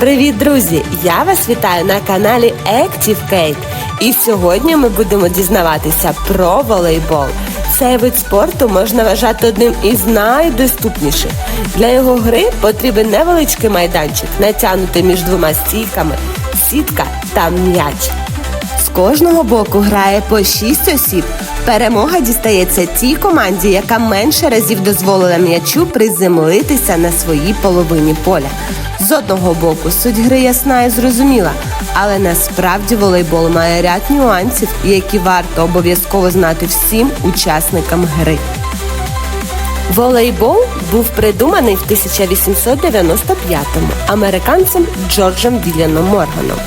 Привіт, друзі! Я вас вітаю на каналі Active Kate. І сьогодні ми будемо дізнаватися про волейбол. Цей вид спорту можна вважати одним із найдоступніших. Для його гри потрібен невеличкий майданчик, натягнутий між двома стійками, сітка та м'яч. З кожного боку грає по 6 осіб. Перемога дістається тій команді, яка менше разів дозволила м'ячу приземлитися на своїй половині поля. З одного боку, суть гри ясна і зрозуміла, але насправді волейбол має ряд нюансів, які варто обов'язково знати всім учасникам гри. Волейбол був придуманий в 1895-му американцем Джорджем Вільяном Морганом.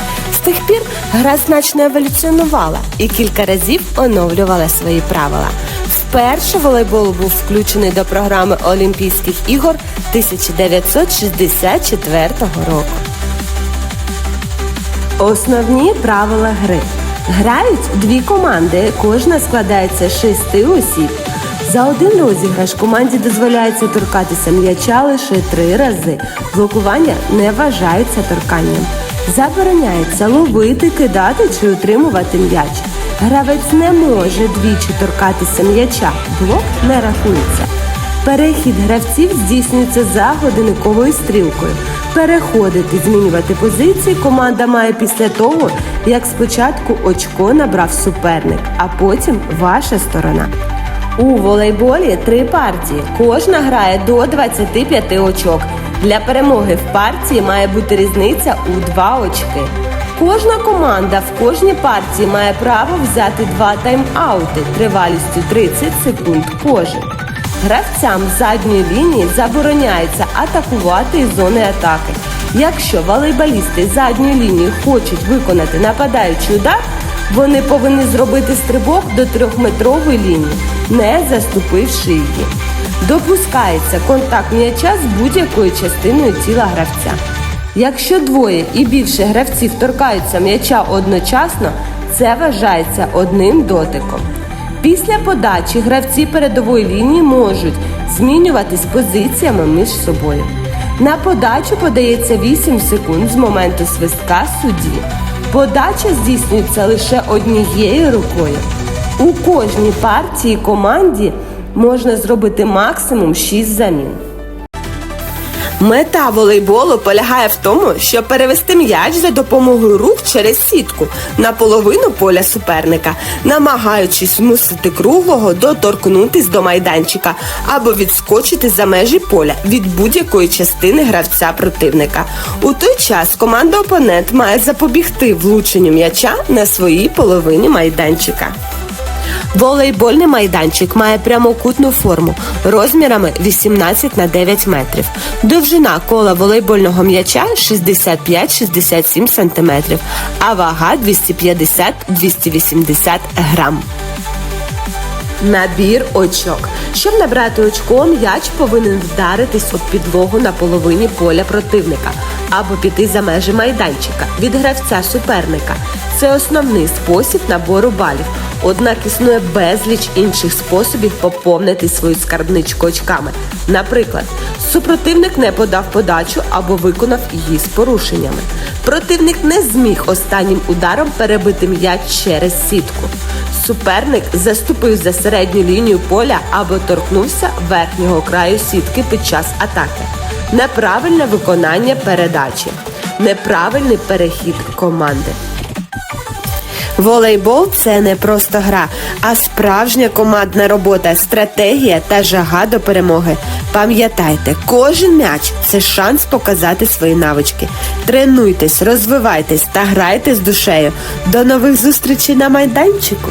Тих пір гра значно еволюціонувала і кілька разів оновлювала свої правила. Вперше волейбол був включений до програми Олімпійських ігор 1964 року. Основні правила гри. Грають дві команди, кожна складається з шести осіб. За один розіграш команді дозволяється торкатися м'яча лише три рази. Блокування не вважається торканням. Забороняється ловити, кидати чи утримувати м'яч. Гравець не може двічі торкатися м'яча. Блок не рахується. Перехід гравців здійснюється за годинниковою стрілкою. Переходити, змінювати позиції команда має після того, як спочатку очко набрав суперник, а потім ваша сторона. У волейболі три партії. Кожна грає до 25 очок. Для перемоги в партії має бути різниця у 2 очки. Кожна команда в кожній партії має право взяти два тайм-аути тривалістю 30 секунд кожен. Гравцям задньої лінії забороняється атакувати із зони атаки. Якщо волейболісти задньої лінії хочуть виконати нападаючий удар, вони повинні зробити стрибок до трьохметрової лінії, не заступивши її. Допускається контакт м'яча з будь-якою частиною тіла гравця. Якщо двоє і більше гравців торкаються м'яча одночасно, це вважається одним дотиком. Після подачі гравці передової лінії можуть змінюватись позиціями між собою. На подачу подається 8 секунд з моменту свистка судді. Подача здійснюється лише однією рукою. У кожній партії команді можна зробити максимум 6 замін. Мета волейболу полягає в тому, щоб перевести м'яч за допомогою рук через сітку на половину поля суперника, намагаючись змусити круглого доторкнутись до майданчика або відскочити за межі поля від будь-якої частини гравця противника. У той час команда опонент має запобігти влученню м'яча на своїй половині майданчика. Волейбольний майданчик має прямокутну форму розмірами 18 на 9 метрів. Довжина кола волейбольного м'яча 65-67 см, а вага 250-280 грам. Набір очок. Щоб набрати очко, м'яч повинен вдаритись об підлогу на половині поля противника або піти за межі майданчика від гравця суперника. Це основний спосіб набору балів. Однак існує безліч інших способів поповнити свою скарбничку очками. Наприклад, супротивник не подав подачу або виконав її з порушеннями. Противник не зміг останнім ударом перебити м'яч через сітку. Суперник заступив за середню лінію поля або торкнувся верхнього краю сітки під час атаки. Неправильне виконання передачі, неправильний перехід команди. Волейбол це не просто гра, а справжня командна робота, стратегія та жага до перемоги. Пам'ятайте, кожен м'яч це шанс показати свої навички. Тренуйтесь, розвивайтесь та грайте з душею. До нових зустрічей на майданчику.